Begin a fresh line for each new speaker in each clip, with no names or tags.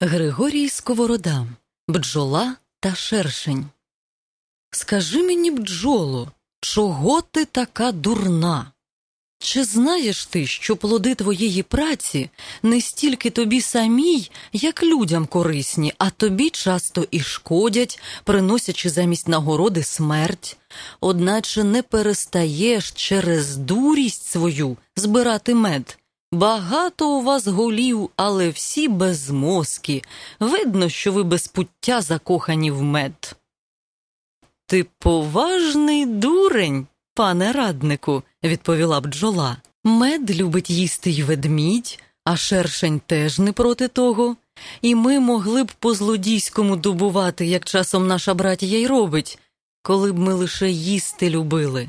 Григорій Сковорода, бджола та шершень. Скажи мені, бджоло, чого ти така дурна? Чи знаєш ти, що плоди твоєї праці не стільки тобі самій, як людям корисні, а тобі часто і шкодять, приносячи замість нагороди смерть, одначе не перестаєш через дурість свою збирати мед? Багато у вас голів, але всі без мозки. Видно, що ви без пуття закохані в мед. Ти поважний дурень, пане раднику, відповіла бджола. Мед любить їсти й ведмідь, а шершень теж не проти того. І ми могли б по злодійському добувати, як часом наша братія й робить, коли б ми лише їсти любили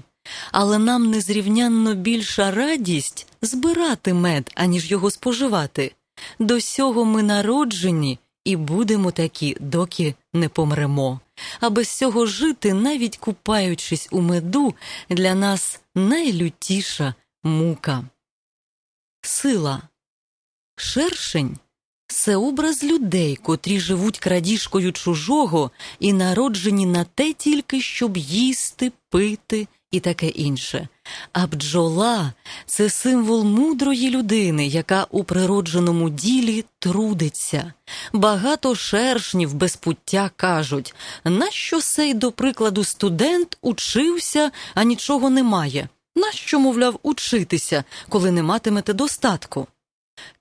але нам незрівнянно більша радість збирати мед, аніж його споживати. До сього ми народжені і будемо такі, доки не помремо. А без цього жити, навіть купаючись у меду, для нас найлютіша мука. Сила шершень це образ людей, котрі живуть крадіжкою чужого і народжені на те тільки, щоб їсти, пити і таке інше. А бджола це символ мудрої людини, яка у природженому ділі трудиться. Багато шершнів без пуття кажуть, нащо сей, до прикладу, студент учився, а нічого немає. Нащо, мовляв, учитися, коли не матимете достатку?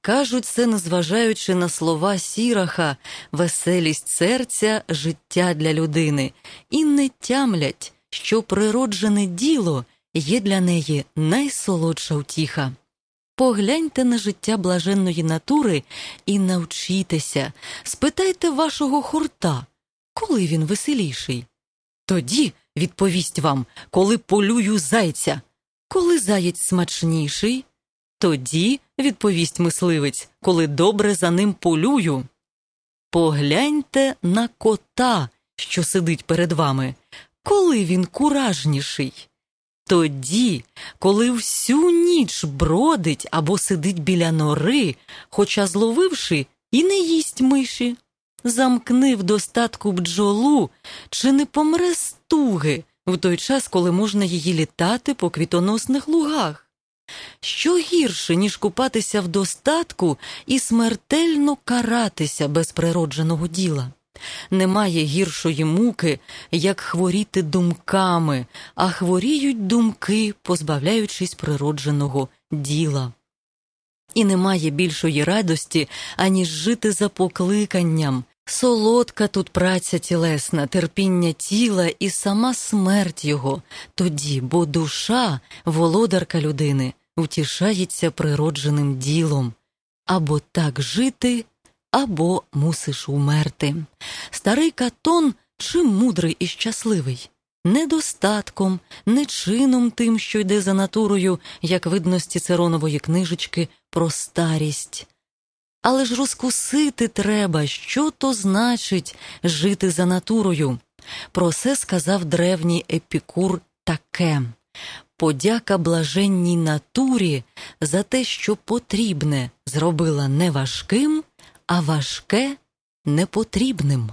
Кажуть це, незважаючи на слова сіраха, веселість серця, життя для людини, і не тямлять, що природжене діло є для неї найсолодша утіха. Погляньте на життя блаженної натури і навчітеся, спитайте вашого хурта, коли він веселіший. Тоді відповість вам, коли полюю зайця, коли заєць смачніший. Тоді, відповість мисливець, коли добре за ним полюю. Погляньте на кота, що сидить перед вами, коли він куражніший. Тоді, коли всю ніч бродить або сидить біля нори, хоча зловивши, і не їсть миші, замкни в достатку бджолу, чи не помре стуги в той час, коли можна її літати по квітоносних лугах. Що гірше, ніж купатися в достатку і смертельно каратися без природженого діла? Немає гіршої муки, як хворіти думками, а хворіють думки, позбавляючись природженого діла. І немає більшої радості, аніж жити за покликанням. Солодка тут праця тілесна, терпіння тіла і сама смерть його, тоді, бо душа, володарка людини, втішається природженим ділом або так жити, або мусиш умерти. Старий Катон чим мудрий і щасливий, недостатком, не чином тим, що йде за натурою, як видно з Цицеронової книжечки про старість. Але ж розкусити треба, що то значить жити за натурою. Про це сказав древній епікур таке подяка блаженній натурі за те, що потрібне зробила не важким, а важке непотрібним.